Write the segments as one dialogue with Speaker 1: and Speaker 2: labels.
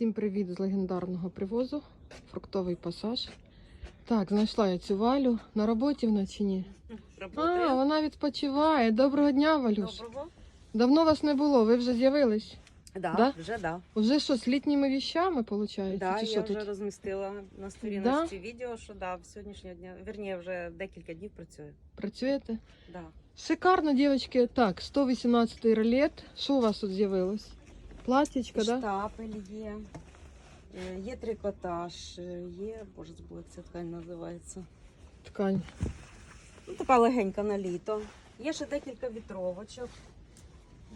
Speaker 1: Всім привіт з легендарного привозу. Фруктовий пасаж. Так, знайшла я цю валю. На роботі вона чи ні? А, вона відпочиває. Доброго дня, Валюш.
Speaker 2: Доброго.
Speaker 1: Давно вас не було, ви вже з'явились.
Speaker 2: Да,
Speaker 1: Да?
Speaker 2: вже да.
Speaker 1: Вже що, з літніми віщами, виходить?
Speaker 2: Да,
Speaker 1: чи
Speaker 2: я
Speaker 1: що
Speaker 2: вже
Speaker 1: тут?
Speaker 2: розмістила на сторіночці відео, що да, сьогоднішнього дня, вірніше, вже декілька днів працюю.
Speaker 1: Працюєте?
Speaker 2: Да.
Speaker 1: Шикарно, дівчатки. Так, 118 ролет. Що у вас тут з'явилось? Платічка, да?
Speaker 2: Штапель є, е, є трикотаж, е, є, боже, забула, як ця ткань називається.
Speaker 1: Ткань.
Speaker 2: Ну, така легенька на літо. Є ще декілька вітровочок.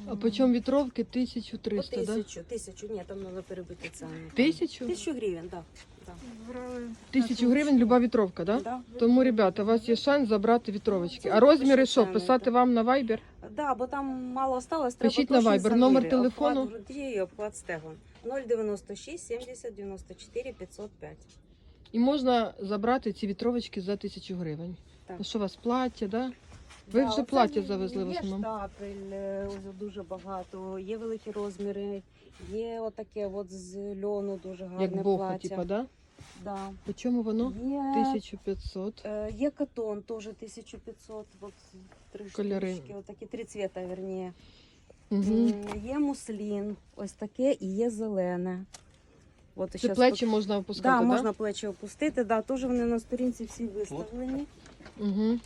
Speaker 1: А по чому вітровки?
Speaker 2: По
Speaker 1: 1300, да?
Speaker 2: тисячу, тисячу, ні, там треба перебити ціну.
Speaker 1: Тисячу?
Speaker 2: Тисячу гривень, так. Да.
Speaker 1: Тисячу гривень люба вітровка, да?
Speaker 2: Да.
Speaker 1: Тому, ребята, у вас є шанс забрати вітровочки.
Speaker 2: Це
Speaker 1: А розміри що? Писати
Speaker 2: так.
Speaker 1: вам на Viber?
Speaker 2: Да, бо там мало осталось.
Speaker 1: Пишіть
Speaker 2: треба
Speaker 1: на
Speaker 2: точні
Speaker 1: Viber. Номер
Speaker 2: заміри.
Speaker 1: телефону?
Speaker 2: Обхват груді і обхват стегон. 096 70 94 505.
Speaker 1: І можна забрати ці вітровочки за тисячу гривень.
Speaker 2: Так.
Speaker 1: Що у вас плаття, да? Ви
Speaker 2: Да,
Speaker 1: вже
Speaker 2: оце
Speaker 1: плаття
Speaker 2: є-
Speaker 1: завезли в
Speaker 2: Є
Speaker 1: основному.
Speaker 2: штапель, е, ось дуже багато, є великі розміри, є отаке от з льону дуже гарне
Speaker 1: Як боха,
Speaker 2: плаття.
Speaker 1: типа, да?
Speaker 2: Да.
Speaker 1: По чому воно?
Speaker 2: Є,
Speaker 1: 1500.
Speaker 2: е, є катон, теж 1500, от три
Speaker 1: Кольори.
Speaker 2: штучки, отакі три цвіта, верніше.
Speaker 1: Угу.
Speaker 2: Є муслін, ось таке, і є зелене. От,
Speaker 1: Це
Speaker 2: щас
Speaker 1: плечі можна опускати,
Speaker 2: Да,
Speaker 1: да?
Speaker 2: можна плечі опустити, да, теж вони на сторінці всі виставлені.
Speaker 1: Угу.